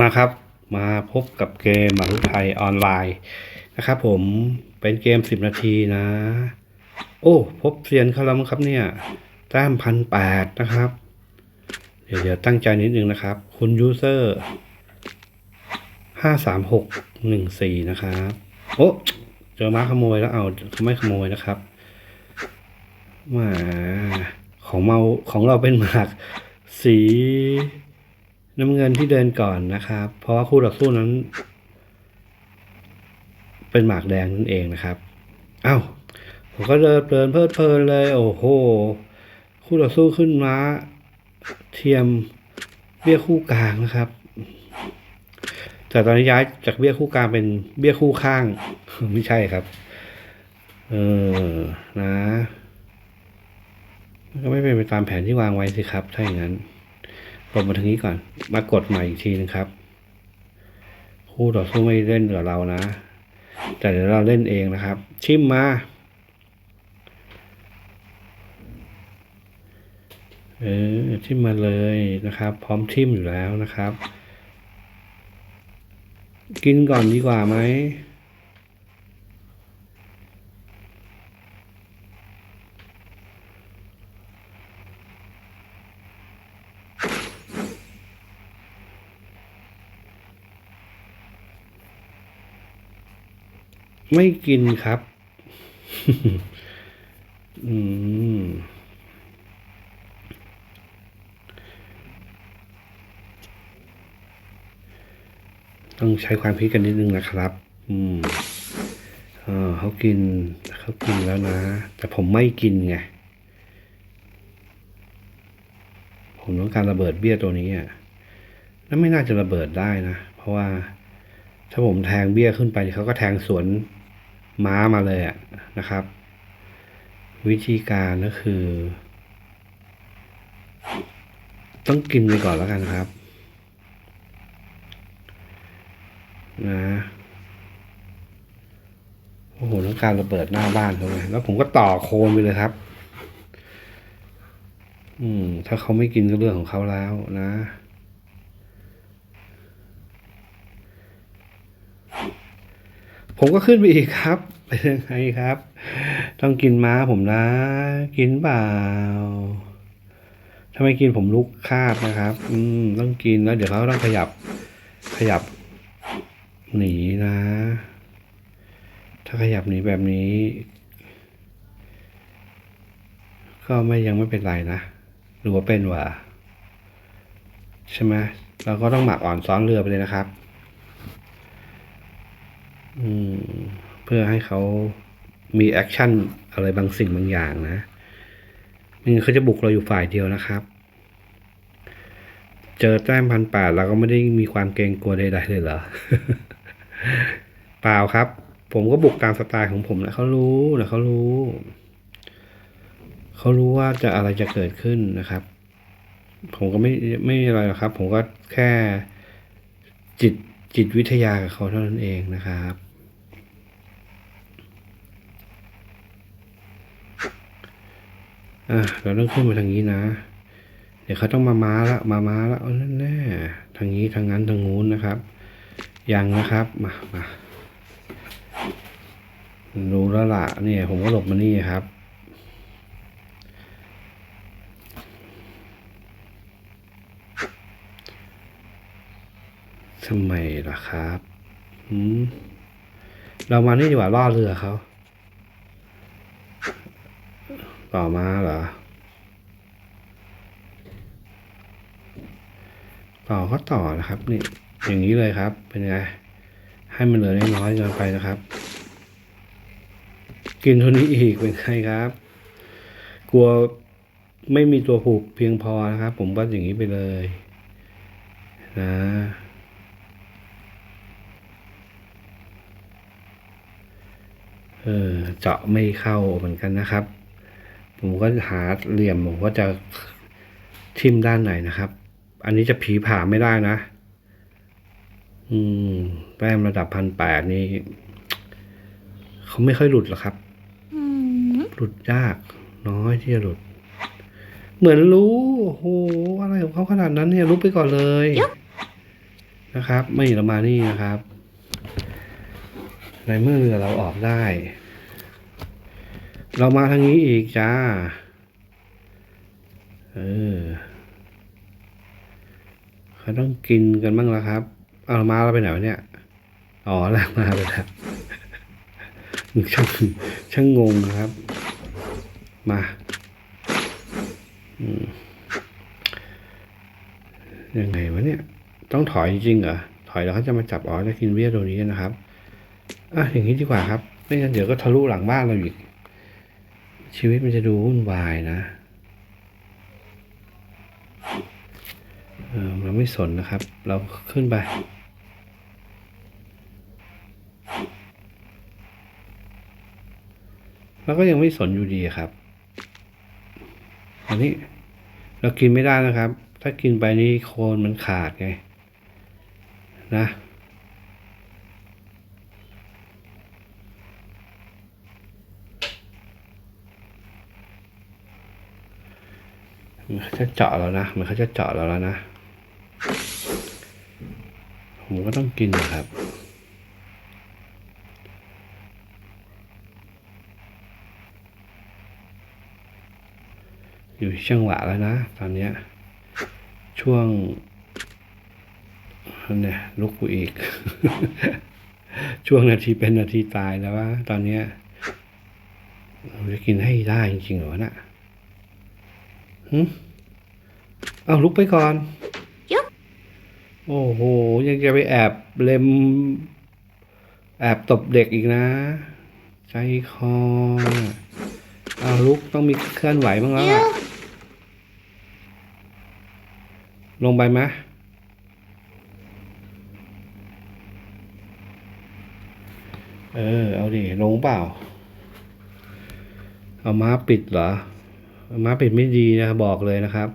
มาครับ มาพบกับเกมหมารุไทยออนไลน์นะครับผมเป็นเกมสิบนาทีนะ โอ้ พบเซียนเขาแล้วมั้งครับเนี่ยแต้มพันแปดนะครับ เดี๋ยวเดี๋ยวตั้งใจนิดนึงนะครับ คุณยูเซอร์ห้าสามหกหนึ่งสี่นะครับ โอ้เจอม้าขโมยแล้วเอาเขาไม่ขโมยนะครับมาของเมาของเราเป็นหมากสี น้ำเงินที่เดินก่อนนะครับ เพราะว่าคู่ต่อสู้นั้น เป็นหมากแดงนั่นเองนะครับเอ้าผมก็เดินเพลินเพลิดเพลินเลย โอ้โห คู่ต่อสู้ขึ้นม้า เทียมเบี้ยคู่กลางนะครับ แต่ตอนนี้ย้ายจากเบี้ยคู่กลางเป็นเบี้ยคู่ข้าง ไม่ใช่ครับ เออนะก็ไม่เป็นไปตามแผนที่วางไว้สิครับ ถ้าอย่างนั้น กดมาทางนี้ก่อน มากดใหม่อีกทีนึงครับ คู่ต่อสู้ไม่เล่นกับเรานะ แต่เดี๋ยวเราเล่นเองนะครับ ชิมมา เออทิมมาเลยนะครับ พร้อมทิมอยู่แล้วนะครับ กินก่อนดีกว่าไหม ไม่กินครับ อืม ต้องใช้ความคิดกันนิดนึงนะครับ อืมเออเขากินเขากินแล้วนะ แต่ผมไม่กินไง ผมต้องการระเบิดเบี้ยตัวนี้อะแล้วไม่น่าจะระเบิดได้นะ เพราะว่า ถ้าผมแทงเบี้ยขึ้นไปเขาก็แทงสวนม้ามาเลยอะนะครับ วิธีการก็คือ ต้องกินไปก่อนแล้วกันครับ นะโอ้โหต้องการระเบิดหน้าบ้านเขาเลยแล้วผมก็ต่อโคนไปเลยครับ อืม ถ้าเขาไม่กินก็เรื่องของเขาแล้วนะ ผมก็ขึ้นไปอีกครับ เป็นยังไงครับ ต้องกินม้าผมนะ กินเปล่าถ้าไม่กินผมลุกคาบนะครับ อืม ต้องกินแล้วเดี๋ยวเขาต้องขยับ ขยับ หนีนะ ถ้าขยับหนีแบบนี้ ก็ไม่ยังไม่เป็นไรนะหรือว่าเป็นวะใช่ไหมเราก็ต้องหมักอ่อนซ้อนเรือไปเลยนะครับ เพื่อให้เขามีแอคชั่นอะไรบางสิ่งบางอย่างนะไมันเขาจะบุกเราอยู่ฝ่ายเดียวนะครับ เจอแต้มพันแปดเราก็ไม่ได้มีความเกรงกลัวใดๆเลยเหรอ เปล่าครับ ผมก็บุกตามสไตล์ของผมนะเขารู้นะเขารู้ เขารู้ว่าจะอะไรจะเกิดขึ้นนะครับ ผมก็ไม่ไม่อะไรหรอกครับ ผมก็แค่จิตจิตวิทยากับเขาเท่านั้นเองนะครับ อะเราต้องขึ้นมาทางนี้นะ เดี๋ยวเขาต้องมาม้าละมาม้าละเอาแน่แน่ทางนี้ทางนั้นทางนู้นนะครับ ยังนะครับมามารู้แล้วล่ะเนี่ย ผมก็หลบมานี่ครับทำไมล่ะครับหืมเรามานี่ดีกว่าล่อเรือเขา ต่อมาเหรอต่อก็ต่อนะครับนี่อย่างนี้เลยครับ เป็นไงให้มันเหลือน้อยๆเกินไปนะครับ กินเท่านี้อีกเป็นไงครับ กลัวไม่มีตัวผูกเพียงพอนะครับ ผมว่าอย่างนี้ไปเลยนะเออเจาะไม่เข้าเหมือนกันนะครับ ผมก็หาเหลี่ยมผมก็จะทิมด้านไหนนะครับ อันนี้จะผีผ่าไม่ได้นะ อืมแต้มระดับพันแปดนี่เขาไม่ค่อยหลุดหรอกครับอืมหลุดยาก น้อยที่จะหลุด เหมือนรู้ โอ้โห อะไรของเขาขนาดนั้นเนี่ยรู้ไปก่อนเลยนะครับ ไม่เรามานี่นะครับ ในเมื่อเรือเราออกได้ เรามาทางนี้อีกจ้า เออเขาต้องกินกันบ้างแล้วครับ เอาเรามาเราไปไหนวะเนี่ย อ๋อลากมาไปแล้วช่างช่างงงนะครับ มาอยังไงวะเนี่ย ต้องถอยจริงเหรอ ถอยแล้วเขาจะมาจับอ๋อจะกินเบี้ยตัวนี้นะครับ อะอย่างนี้ดีกว่าครับ ไม่งั้นเดี๋ยวก็ทะลุหลังบ้านเราอีก ชีวิตมันจะดูวุ่นวายนะเออเราไม่สนนะครับ เราขึ้นไปเราก็ยังไม่สนอยู่ดีครับ อันนี้เรากินไม่ได้นะครับ ถ้ากินไปนี่โคนมันขาดไง นะ มันเขาจะเจาะแล้วนะ มันเขาจะเจาะเราแล้วนะ ผมก็ต้องกินนะครับอยู่ที่จังหวะแล้วนะ ตอนเนี้ยช่วงเนี่ยลุกกูอีก ช่วงนาทีเป็นนาทีตายแล้วว่า ตอนเนี้ยเราจะกินให้ได้จริงๆหรอวะน่ะ หึเอาลุกไปก่อนยุบโอ้โห ยังจะไปแอบเล็ม แอบตบเด็กอีกนะ ใจคอเอาลุกต้องมีเคลื่อนไหวบ้างแล้วล่ะลงไปไหมเออ เอาดิ ลงเปล่า เอาม้าปิดเหรอ เอาม้าปิดไม่ดีนะบอกเลยนะครับ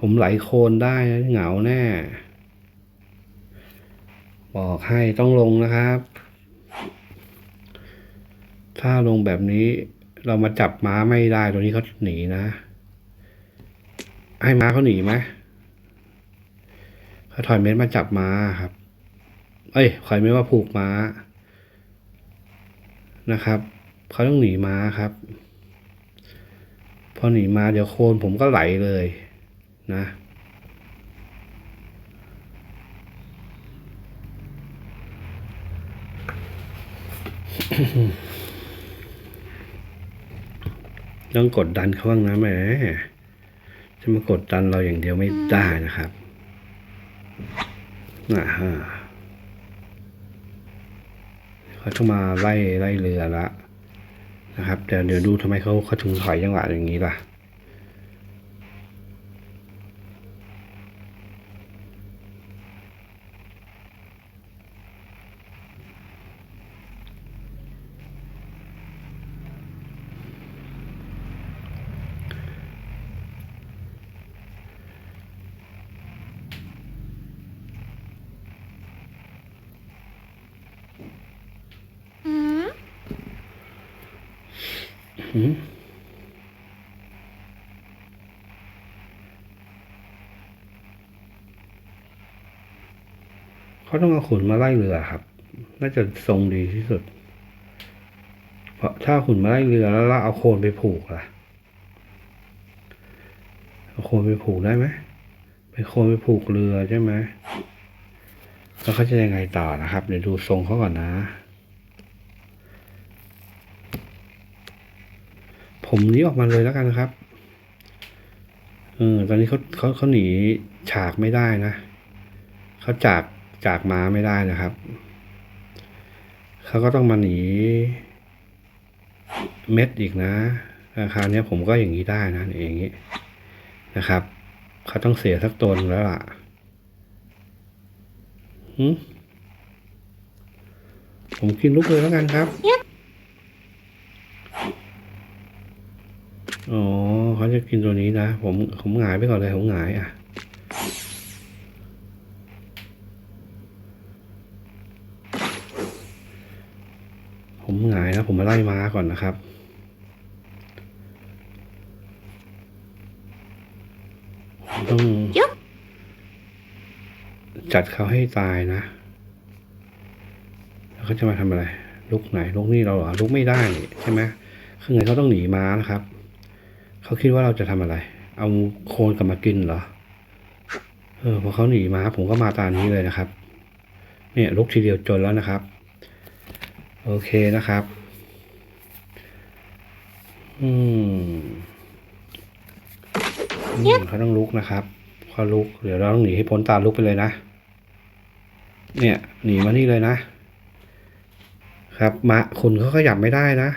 ผมไหลโคลนได้เหงาแน่ บอกให้ต้องลงนะครับ ถ้าลงแบบนี้เรามาจับม้าไม่ได้ตัวนี้เขาหนีนะ ให้ม้าเขาหนีไหมเขาถอยเม็ดมาจับม้าครับ เอ้ยถอยเม็ดมาผูกม้านะครับเขาต้องหนีม้าครับ พอหนีมาเดี๋ยวโคลนผมก็ไหลเลยนะ ต้องกดดันเขาบ้างนะแหมจะมากดดันเราอย่างเดียวไม่ได้นะครับอ่าฮะเขาต้องมาไล่ไล่เรือละ นะครับเดี๋ยวเดี๋ยวดูทำไมเขาเขาถึงถอยจังหวะอย่างนี้ล่ะ เขาต้องเอาขุนมาไล่เรือครับ น่าจะทรงดีที่สุด เพราะถ้าขุนมาไล่เรือแล้วเราเอาโคนไปผูกล่ะ เอาโคนไปผูกได้ไหมไปโคนไปผูกเรือใช่ไหมแล้วเขาจะยังไงต่อนะครับ เดี๋ยวดูทรงเขาก่อนนะ ผมนี้ออกมาเลยแล้วกันนะครับ เออ ตอนนี้เขาเขาเขาหนีฉากไม่ได้นะ เขาจากจากมาไม่ได้นะครับ เขาก็ต้องมาหนี เม็ดอีกนะ ราคาเนี้ยผมก็อย่างนี้ได้นะอย่างนี้นะครับ เขาต้องเสียสักตนแล้วล่ะหืมผมกินลูกเลยแล้วกันครับ อ๋อเขาจะ กินตัวนี้นะ ผมผมหงายไปก่อนเลยผมหงายอะผมหงายนะผมมาไล่ม้าก่อนนะครับผมต้องยุบจัดเขาให้ตายนะ แล้วเขาจะมาทำอะไร ลุกไหนลุกนี่เราเหรอลุกไม่ได้นี่ใช่ไหมคือไงเขาต้องหนีม้านะครับ เขาคิดว่าเราจะทำอะไร เอาโคลนกลับมากินเหรอ เออพอเขาหนีมา ผมก็มาตามนี้เลยนะครับ เนี่ยลุกทีเดียวจนแล้วนะครับ โอเคนะครับอืมอืมเขาต้องลุกนะครับเขาลุก เดี๋ยวเราต้องหนีให้พ้นตาลุกไปเลยนะ เนี่ย หนีมานี่เลยนะ ครับ มาคุณเขาขยับไม่ได้นะ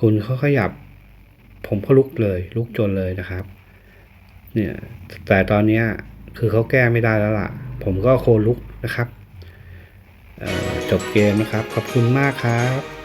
คุณเขาขยับ ผมก็ลุกเลย ลุกจนเลยนะครับ เนี่ยแต่ตอนเนี้ยคือเขาแก้ไม่ได้แล้วล่ะ ผมก็โคลุกนะครับจบเกมนะครับ ขอบคุณมากครับ